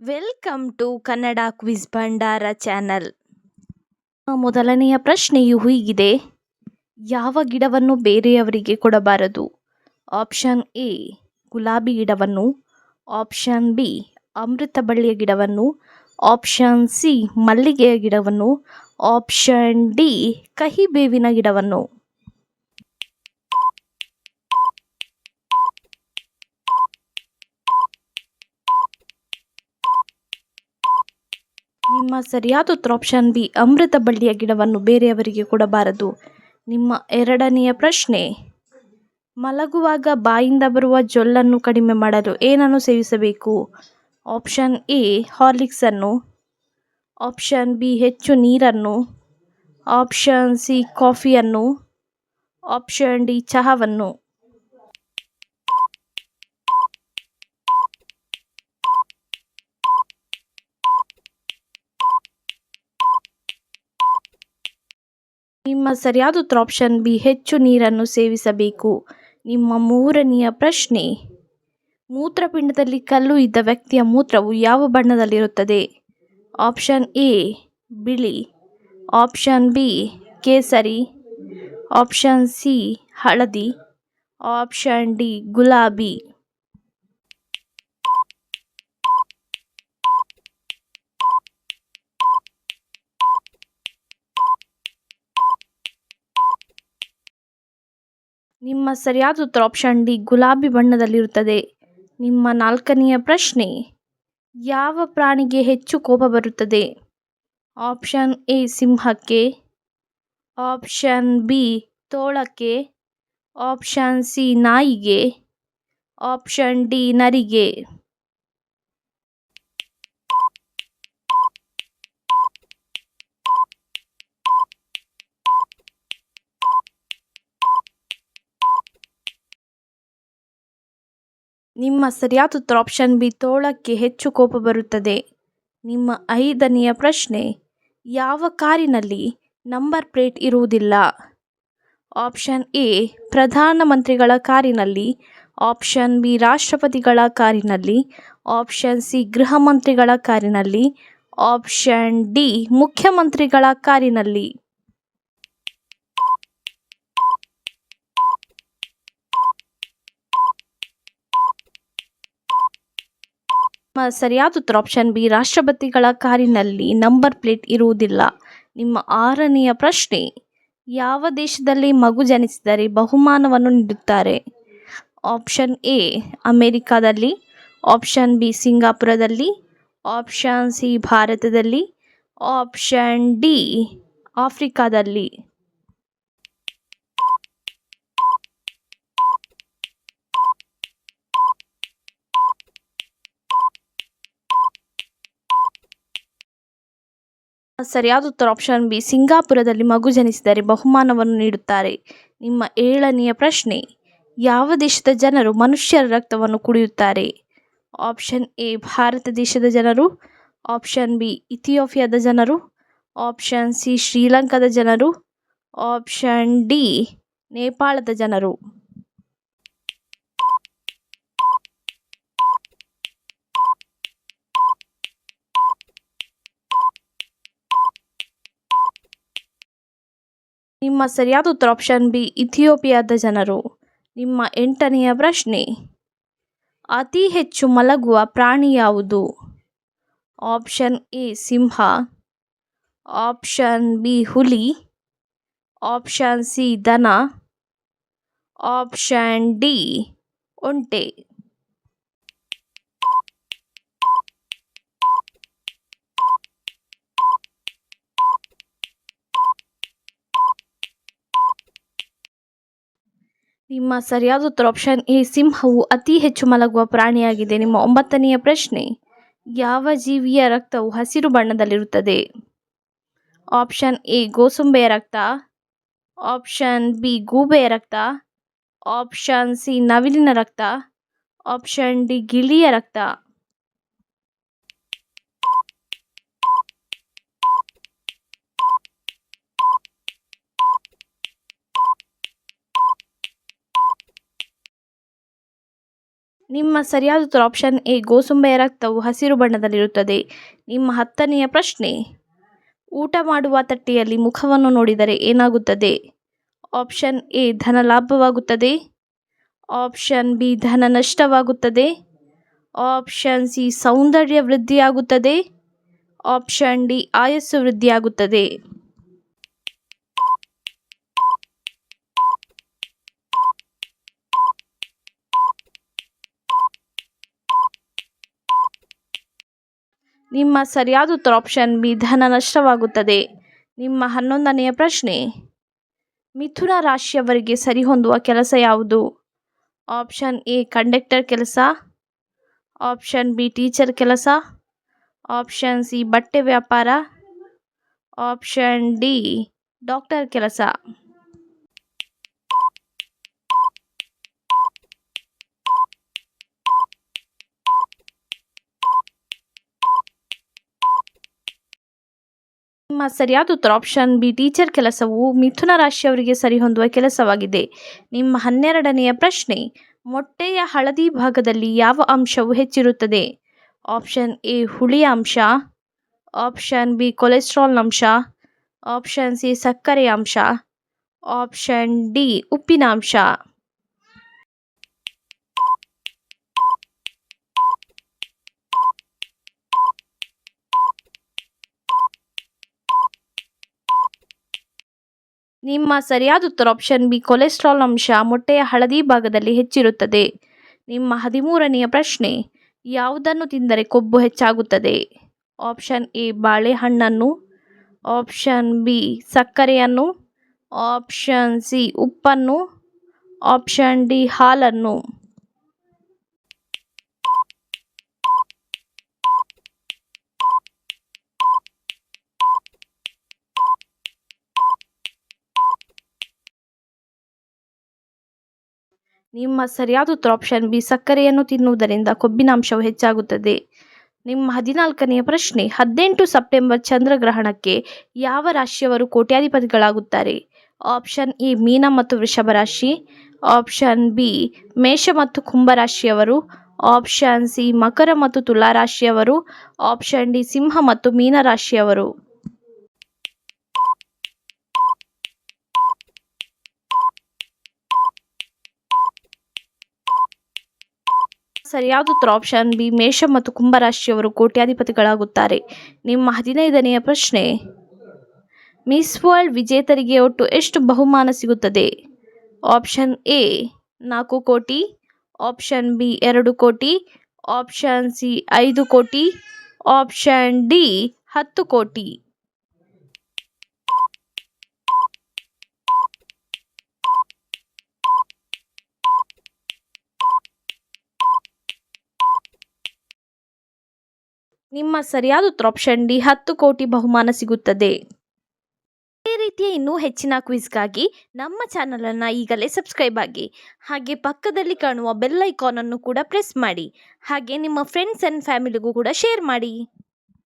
Welcome to Kannada quiz Bhandar channel ಮೊದಲನೆಯ ಪ್ರಶ್ನೆಯು ಹೀಗಿದೆ. ಯಾವ ಗಿಡವನ್ನು ಬೇರೆಯವರಿಗೆ ಕೊಡಬಾರದು? ಆಪ್ಷನ್ ಎ ಗುಲಾಬಿ ಗಿಡವನ್ನು. ಆಪ್ಷನ್ ಬಿ ಅಮೃತ ಬಳ್ಳಿಯ ಗಿಡವನ್ನು. ಆಪ್ಷನ್ ಸಿ ಮಲ್ಲಿಗೆಯ ಗಿಡವನ್ನು. ಆಪ್ಷನ್ ಡಿ ಕಹಿ ಬೇವಿನ ಗಿಡವನ್ನು. ನಿಮ್ಮ ಸರಿಯಾದ ಉತ್ತರ ಆಪ್ಷನ್ ಬಿ ಅಮೃತ ಬಳ್ಳಿಯ ಗಿಡವನ್ನು ಬೇರೆಯವರಿಗೆ ಕೊಡಬಾರದು. ನಿಮ್ಮ ಎರಡನೆಯ ಪ್ರಶ್ನೆ, ಮಲಗುವಾಗ ಬಾಯಿಂದ ಬರುವ ಜೊಲ್ಲನ್ನು ಕಡಿಮೆ ಮಾಡಲು ಏನನ್ನು ಸೇವಿಸಬೇಕು? ಆಪ್ಷನ್ ಎ ಹಾರ್ಲಿಕ್ಸನ್ನು ಆಪ್ಷನ್ ಬಿ, ಹೆಚ್ಚು ನೀರನ್ನು. ಆಪ್ಷನ್ ಸಿ ಕಾಫಿಯನ್ನು ಆಪ್ಷನ್ ಡಿ, ಚಹಾವನ್ನು. ನಿಮ್ಮ ಸರಿಯಾದ ಉತ್ತರ ಆಪ್ಷನ್ ಬಿ ಹೆಚ್ಚು ನೀರನ್ನು ಸೇವಿಸಬೇಕು. ನಿಮ್ಮ ಮೂರನೆಯ ಪ್ರಶ್ನೆ, ಮೂತ್ರಪಿಂಡದಲ್ಲಿ ಕಲ್ಲು ಇದ್ದ ವ್ಯಕ್ತಿಯ ಮೂತ್ರವು ಯಾವ ಬಣ್ಣದಲ್ಲಿರುತ್ತದೆ? ಆಪ್ಷನ್ ಎ, ಬಿಳಿ. ಆಪ್ಷನ್ ಬಿ, ಕೇಸರಿ. ಆಪ್ಷನ್ ಸಿ, ಹಳದಿ. ಆಪ್ಷನ್ ಡಿ, ಗುಲಾಬಿ. ನಿಮ್ಮ ಸರಿಯಾದ ಉತ್ತರ ಆಪ್ಷನ್ ಡಿ ಗುಲಾಬಿ ಬಣ್ಣದಲ್ಲಿರುತ್ತದೆ. ನಿಮ್ಮ ನಾಲ್ಕನೆಯ ಪ್ರಶ್ನೆ, ಯಾವ ಪ್ರಾಣಿಗೆ ಹೆಚ್ಚು ಕೋಪ ಬರುತ್ತದೆ? ಆಪ್ಷನ್ ಎ ಸಿಂಹಕ್ಕೆ. ಆಪ್ಷನ್ ಬಿ ತೋಳಕ್ಕೆ. ಆಪ್ಷನ್ ಸಿ ನಾಯಿಗೆ. ಆಪ್ಷನ್ ಡಿ ನರಿಗೆ. ನಿಮ್ಮ ಸರಿಯಾದ ಉತ್ತರ ಆಪ್ಷನ್ ಬಿ ತೋಳಕ್ಕೆ ಹೆಚ್ಚು ಕೋಪ ಬರುತ್ತದೆ. ನಿಮ್ಮ ಐದನೆಯ ಪ್ರಶ್ನೆ, ಯಾವ ಕಾರಿನಲ್ಲಿ ನಂಬರ್ ಪ್ಲೇಟ್ ಇರುವುದಿಲ್ಲ? ಆಪ್ಷನ್ ಎ ಪ್ರಧಾನಮಂತ್ರಿಗಳ ಕಾರಿನಲ್ಲಿ. ಆಪ್ಷನ್ ಬಿ, ರಾಷ್ಟ್ರಪತಿಗಳ ಕಾರಿನಲ್ಲಿ. ಆಪ್ಷನ್ ಸಿ, ಗೃಹ ಮಂತ್ರಿಗಳ ಕಾರಿನಲ್ಲಿ. ಆಪ್ಷನ್ ಡಿ, ಮುಖ್ಯಮಂತ್ರಿಗಳ ಕಾರಿನಲ್ಲಿ. ಸರಿಯಾದ ಉತ್ತರ ಆಪ್ಷನ್ ಬಿ ರಾಷ್ಟ್ರಪತಿಗಳ ಕಾರಿನಲ್ಲಿ ನಂಬರ್ ಪ್ಲೇಟ್ ಇರುವುದಿಲ್ಲ. ನಿಮ್ಮ ಆರನೆಯ ಪ್ರಶ್ನೆ, ಯಾವ ದೇಶದಲ್ಲಿ ಮಗು ಜನಿಸಿದರೆ ಬಹುಮಾನವನ್ನು ನೀಡುತ್ತಾರೆ? ಆಪ್ಷನ್ ಎ ಅಮೇರಿಕಾದಲ್ಲಿ. ಆಪ್ಷನ್ ಬಿ ಸಿಂಗಾಪುರದಲ್ಲಿ. ಆಪ್ಷನ್ ಸಿ ಭಾರತದಲ್ಲಿ. ಆಪ್ಷನ್ ಡಿ ಆಫ್ರಿಕಾದಲ್ಲಿ. ಸರಿಯಾದ ಉತ್ತರ ಆಪ್ಷನ್ ಬಿ ಸಿಂಗಾಪುರದಲ್ಲಿ ಮಗು ಜನಿಸಿದರೆ ಬಹುಮಾನವನ್ನು ನೀಡುತ್ತಾರೆ. ನಿಮ್ಮ ಏಳನೆಯ ಪ್ರಶ್ನೆ, ಯಾವ ದೇಶದ ಜನರು ಮನುಷ್ಯರ ರಕ್ತವನ್ನು ಕುಡಿಯುತ್ತಾರೆ? ಆಪ್ಷನ್ ಎ ಭಾರತ ದೇಶದ ಜನರು. ಆಪ್ಷನ್ ಬಿ ಇಥಿಯೋಪಿಯಾದ ಜನರು. ಆಪ್ಷನ್ ಸಿ ಶ್ರೀಲಂಕಾದ ಜನರು. ಆಪ್ಷನ್ ಡಿ ನೇಪಾಳದ ಜನರು. ನಿಮ್ಮ ಸರಿಯಾದ ಉತ್ತರ ಆಪ್ಷನ್ ಬಿ ಇಥಿಯೋಪಿಯಾದ ಜನರು. ನಿಮ್ಮ ಎಂಟನೆಯ ಪ್ರಶ್ನೆ. ಅತಿ ಹೆಚ್ಚು ಮಲಗುವ ಪ್ರಾಣಿ ಯಾವುದು? ಆಪ್ಷನ್ ಎ ಸಿಂಹ. ಆಪ್ಷನ್ ಬಿ ಹುಲಿ. ಆಪ್ಷನ್ ಸಿ ದನ. ಆಪ್ಷನ್ ಡಿ ಒಂಟೆ. ನಿಮ್ಮ ಸರಿಯಾದ ಉತ್ತರ ಆಪ್ಷನ್ ಎ ಸಿಂಹವು ಅತಿ ಹೆಚ್ಚು ಮಲಗುವ ಪ್ರಾಣಿಯಾಗಿದೆ. ನಿಮ್ಮ ಒಂಬತ್ತನೆಯ ಪ್ರಶ್ನೆ, ಯಾವ ಜೀವಿಯ ರಕ್ತವು ಹಸಿರು ಬಣ್ಣದಲ್ಲಿರುತ್ತದೆ? ಆಪ್ಷನ್ ಎ ಗೋಸುಂಬೆಯ ರಕ್ತ. ಆಪ್ಷನ್ ಬಿ ಗೂಬೆಯ ರಕ್ತ. ಆಪ್ಷನ್ ಸಿ ನವಿಲಿನ ರಕ್ತ. ಆಪ್ಷನ್ ಡಿ ಗಿಳಿಯ ರಕ್ತ. ನಿಮ್ಮ ಸರಿಯಾದ ಉತ್ತರ ಆಪ್ಷನ್ ಎ ಗೋಸುಂಬೆಯ ರಕ್ತವು ಹಸಿರು ಬಣ್ಣದಲ್ಲಿರುತ್ತದೆ. ನಿಮ್ಮ ಹತ್ತನೆಯ ಪ್ರಶ್ನೆ, ಊಟ ಮಾಡುವ ತಟ್ಟೆಯಲ್ಲಿ ಮುಖವನ್ನು ನೋಡಿದರೆ ಏನಾಗುತ್ತದೆ? ಆಪ್ಷನ್ ಎ, ಧನ ಲಾಭವಾಗುತ್ತದೆ. ಆಪ್ಷನ್ ಬಿ, ಧನ ನಷ್ಟವಾಗುತ್ತದೆ. ಆಪ್ಷನ್ ಸಿ, ಸೌಂದರ್ಯ ವೃದ್ಧಿಯಾಗುತ್ತದೆ. ಆಪ್ಷನ್ ಡಿ, ಆಯಸ್ಸು ವೃದ್ಧಿಯಾಗುತ್ತದೆ. ನಿಮ್ಮ ಸರಿಯಾದ ಉತ್ತರ ಆಪ್ಷನ್ ಬಿ, ಧನ ನಷ್ಟವಾಗುತ್ತದೆ. ನಿಮ್ಮ ಹನ್ನೊಂದನೆಯ ಪ್ರಶ್ನೆ. ಮಿಥುನ ರಾಶಿಯವರಿಗೆ ಸರಿಹೊಂದುವ ಕೆಲಸ ಯಾವುದು? ಆಪ್ಷನ್ ಎ ಕಂಡಕ್ಟರ್ ಕೆಲಸ. ಆಪ್ಷನ್ ಬಿ ಟೀಚರ್ ಕೆಲಸ. ಆಪ್ಷನ್ ಸಿ, ಬಟ್ಟೆ ವ್ಯಾಪಾರ. ಆಪ್ಷನ್ ಡಿ ಡಾಕ್ಟರ್ ಕೆಲಸ. ನಿಮ್ಮ ಸರಿಯಾದ ಉತ್ತರ ಆಪ್ಷನ್ ಬಿ ಟೀಚರ್ ಕೆಲಸವು ಮಿಥುನ ರಾಶಿಯವರಿಗೆ ಸರಿಹೊಂದುವ ಕೆಲಸವಾಗಿದೆ. ನಿಮ್ಮ ಹನ್ನೆರಡನೆಯ ಪ್ರಶ್ನೆ, ಮೊಟ್ಟೆಯ ಹಳದಿ ಭಾಗದಲ್ಲಿ ಯಾವ ಅಂಶವು ಹೆಚ್ಚಿರುತ್ತದೆ? ಆಪ್ಷನ್ ಎ ಹುಳಿಯ ಅಂಶ. ಆಪ್ಷನ್ ಬಿ ಕೊಲೆಸ್ಟ್ರಾಲ್ ಅಂಶ. ಆಪ್ಷನ್ ಸಿ ಸಕ್ಕರೆ ಅಂಶ. ಆಪ್ಷನ್ ಡಿ ಉಪ್ಪಿನ ಅಂಶ. ನಿಮ್ಮ ಸರಿಯಾದ ಉತ್ತರ ಆಪ್ಷನ್ ಬಿ ಕೊಲೆಸ್ಟ್ರಾಲ್ ಅಂಶ ಮೊಟ್ಟೆಯ ಹಳದಿ ಭಾಗದಲ್ಲಿ ಹೆಚ್ಚಿರುತ್ತದೆ. ನಿಮ್ಮ ಹದಿಮೂರನೆಯ ಪ್ರಶ್ನೆ, ಯಾವುದನ್ನು ತಿಂದರೆ ಕೊಬ್ಬು ಹೆಚ್ಚಾಗುತ್ತದೆ? ಆಪ್ಷನ್ ಎ ಬಾಳೆಹಣ್ಣನ್ನು. ಆಪ್ಷನ್ ಬಿ ಸಕ್ಕರೆಯನ್ನು. ಆಪ್ಷನ್ ಸಿ ಉಪ್ಪನ್ನು. ಆಪ್ಷನ್ ಡಿ ಹಾಲನ್ನು. ನಿಮ್ಮ ಸರಿಯಾದ ಉತ್ತರ ಆಪ್ಷನ್ ಬಿ ಸಕ್ಕರೆಯನ್ನು ತಿನ್ನುವುದರಿಂದ ಕೊಬ್ಬಿನ ಅಂಶವು ಹೆಚ್ಚಾಗುತ್ತದೆ. ನಿಮ್ಮ ಹದಿನಾಲ್ಕನೆಯ ಪ್ರಶ್ನೆ, ಹದಿನೆಂಟು ಸೆಪ್ಟೆಂಬರ್ ಚಂದ್ರಗ್ರಹಣಕ್ಕೆ ಯಾವ ರಾಶಿಯವರು ಕೋಟ್ಯಾಧಿಪತಿಗಳಾಗುತ್ತಾರೆ? ಆಪ್ಷನ್ ಎ ಮೀನ ಮತ್ತು ವೃಷಭ ರಾಶಿ. ಆಪ್ಷನ್ ಬಿ ಮೇಷ ಮತ್ತು ಕುಂಭ ರಾಶಿಯವರು. ಆಪ್ಷನ್ ಸಿ ಮಕರ ಮತ್ತು ತುಲಾ ರಾಶಿಯವರು. ಆಪ್ಷನ್ ಡಿ ಸಿಂಹ ಮತ್ತು ಮೀನ ರಾಶಿಯವರು. ಸರಿಯಾದ ಉತ್ತರ ಆಪ್ಷನ್ ಬಿ ಮೇಷ ಮತ್ತು ಕುಂಭರಾಶಿಯವರು ಕೋಟ್ಯಾಧಿಪತಿಗಳಾಗುತ್ತಾರೆ. ನಿಮ್ಮ ಹದಿನೈದನೆಯ ಪ್ರಶ್ನೆ ಮಿಸ್ ವರ್ಲ್ಡ್ ವಿಜೇತರಿಗೆ ಒಟ್ಟು ಎಷ್ಟು ಬಹುಮಾನ ಸಿಗುತ್ತದೆ? ಆಪ್ಷನ್ ಎ ನಾಲ್ಕು ಕೋಟಿ. ಆಪ್ಷನ್ ಬಿ ಎರಡು ಕೋಟಿ. ಆಪ್ಷನ್ ಸಿ ಐದು ಕೋಟಿ. ಆಪ್ಷನ್ ಡಿ ಹತ್ತು ಕೋಟಿ. ನಿಮ್ಮ ಸರಿಯಾದ ಉತ್ತರ ಆಪ್ಷನ್ ಡಿ ಹತ್ತು ಕೋಟಿ ಬಹುಮಾನ ಸಿಗುತ್ತದೆ. ಇದೇ ರೀತಿಯ ಇನ್ನೂ ಹೆಚ್ಚಿನ ಕ್ವಿಜ್ಗಾಗಿ ನಮ್ಮ ಚಾನಲನ್ನು ಈಗಲೇ ಸಬ್ಸ್ಕ್ರೈಬ್ ಆಗಿ, ಹಾಗೆ ಪಕ್ಕದಲ್ಲಿ ಕಾಣುವ ಬೆಲ್ ಐಕಾನನ್ನು ಕೂಡ ಪ್ರೆಸ್ ಮಾಡಿ, ಹಾಗೆ ನಿಮ್ಮ ಫ್ರೆಂಡ್ಸ್ ಆ್ಯಂಡ್ ಫ್ಯಾಮಿಲಿಗೂ ಕೂಡ ಶೇರ್ ಮಾಡಿ.